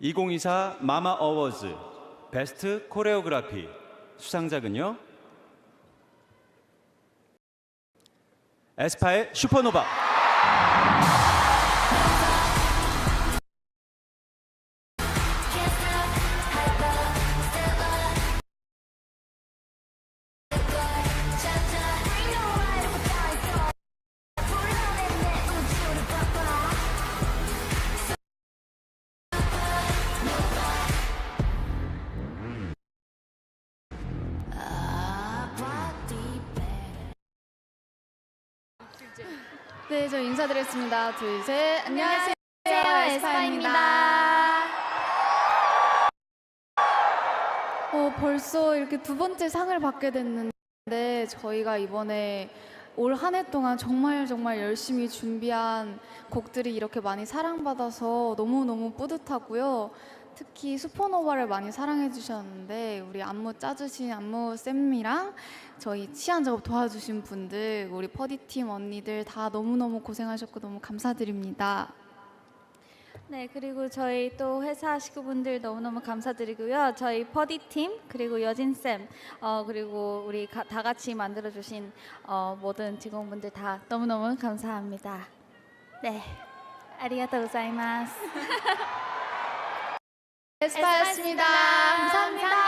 2024 마마 어워즈 베스트 코레오그라피 수상작은요. 에스파의 슈퍼노바. 네, 저 인사드리겠습니다. 둘, 셋. 안녕하세요. 안녕하세요, 에스파입니다. 어, 벌써 이렇게 두 번째 상을 받게 됐는데 저희가 이번에 올 한 해 동안 정말 정말 열심히 준비한 곡들이 이렇게 많이 사랑받아서 너무너무 뿌듯하고요. 특히 슈퍼노바를 많이 사랑해 주셨는데 우리 안무 짜주신 안무 쌤이랑 저희 치안 작업 도와주신 분들 우리 퍼디팀 언니들 다 너무너무 고생하셨고 너무 감사드립니다. 네, 그리고 저희 또 회사 식구분들 너무너무 감사드리고요. 저희 퍼디 팀 그리고 여진 쌤, 어, 그리고 우리 가- 다 같이 만들어 주신 어, 모든 직원분들 다 너무너무 감사합니다. 네, 아리가또 고자이마스. 에스파였습니다. 감사합니다.